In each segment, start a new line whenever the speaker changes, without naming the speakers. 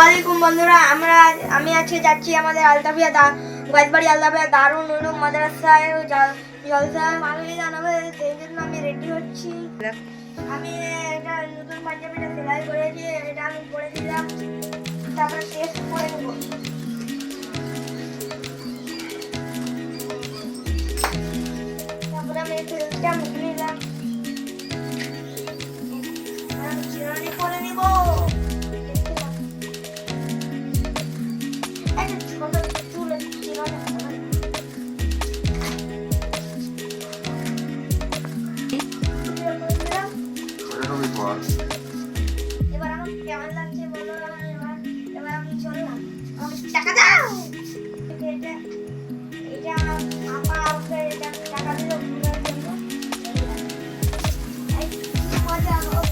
আলাইকুম বন্ধুরা, আমরা, আমি আজকে যাচ্ছি আমাদের আলতাফিয়া দা গয়েশবাড়ি আলতাফিয়া দারুণ উলুম মাদ্রাসায় জল- জলসা গান হবে সেই জন্য আমি রেডি হচ্ছি। আমি এটা নতুন পাঞ্জাবিটা সেলাই করেছি, এটা আমি পরে দিলাম, তারপরে টেস্ট করে নেব। তারপরে আমি ফিল্মটা মুখে কর এবার আমার কেমন লাগছে বলো এবার আমি চললাম। আমাকে টাকা দাও! এটা এটা আমার আমাকে এটা টাকা দিল মজা হবে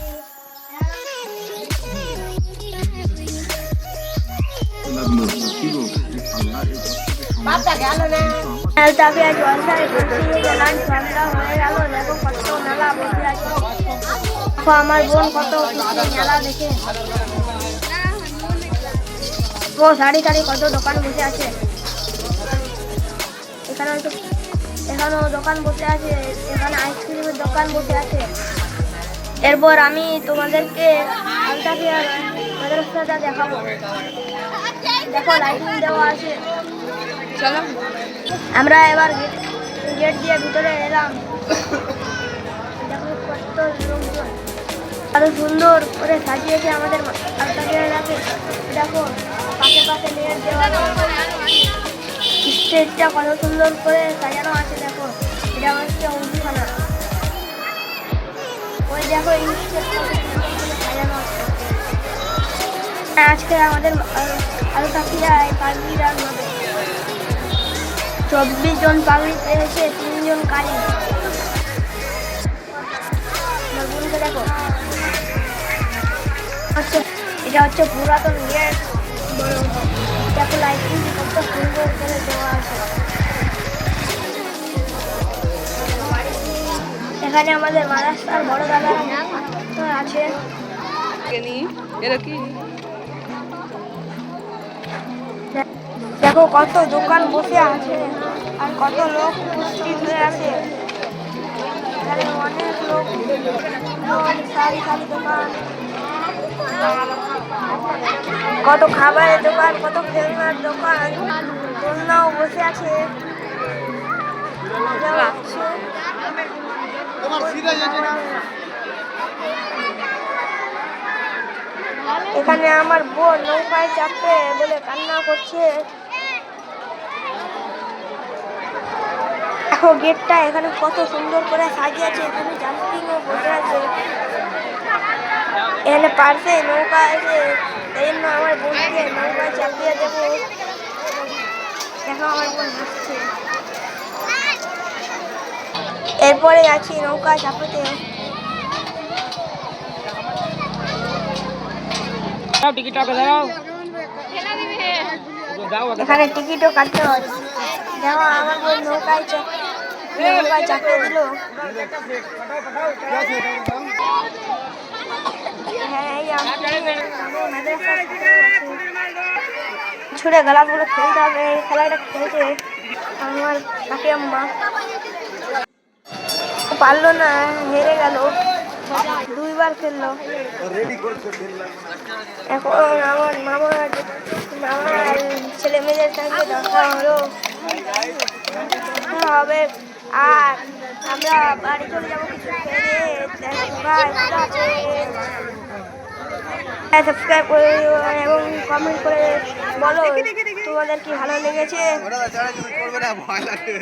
আলতাফিয়া জলসায় বসিয়ে গেলাম সন্ধ্যা হয়ে গেল দেখো কত মেলা বসে আছে। দেখো আমার বোন কত মেলা দেখে। ও সারি সারি কত দোকান বসে আছে। এখানে তো এখানেও দোকান বসে আছে এখানে আইসক্রিমের দোকান বসে আছে। এরপর আমি তোমাদেরকে আলতাফিয়ার মাদ্রাসাটা দেখাবো। দেখো লাইটিং দেওয়া আছে। চলো। আমরা এবার গেট গেট দিয়ে ভিতরে এলাম। আরও সুন্দর করে সাজিয়েছে আমাদের দেখো, পাশে পাশে নেট দেওয়া স্টেজটা কত সুন্দর করে সাজানো আছে, দেখো। এটা হচ্ছে অঙ্কিখানা ওই দেখো, এই সাজানো আছে। আজকে আমাদের আলু কাকিরায় পাগড়ি রান হবে চব্বিশ জন পাগড়ি পেয়েছে, তিনজন কারি। দেখো। হচ্ছে এটা হচ্ছে পুরাতন গেট দেখো লাইটিং কত সুন্দর করে দেওয়া আছে। এখানে আমাদের মাদ্রাসার বড় দাদা আছে। দেখো কত দোকান বসে আছে আর কত লোক উপস্থিত হয়ে আছে। অনেক লোক সারি সারি দোকান। কত খাবারের দোকান কত খেলনার দোকান। দোলনাও বসে আছে। এখানে আমার বোন নৌকায় চাপবে বলে কান্না করছে। দেখো গেটটা এখানে কত সুন্দর করে সাজিয়েছে এখানে জাম্পিংও এখানে পার্শ্বে নৌকা আছে। এই জন্য আমার বোনকে নৌকায় চাপিয়ে দেবো। দেখো আমার বোন হাসছে এরপরে আছি নৌকা চাপাতে। এখানে টিকিটও কাটতে হয় দেখো আমার বোন নৌকায় নৌকায় চাপিয়ে দিল। ছুড়ে গালাগুলো খেলতে হবে, খেলাটা খেলছে আমার কাকি আম্মা। পারল না, হেরে গেল। দুইবার খেললো। এখন আমার মামার মামার ছেলে মেয়েদের সঙ্গে দেখা হলো। হবে, আর আমরা বাড়ি চলে যাব কিছু সাবস্ক্রাইব করে দিও এবং কমেন্ট করে বলো তোমাদের কি ভালো লেগেছে?
ভয় লাগে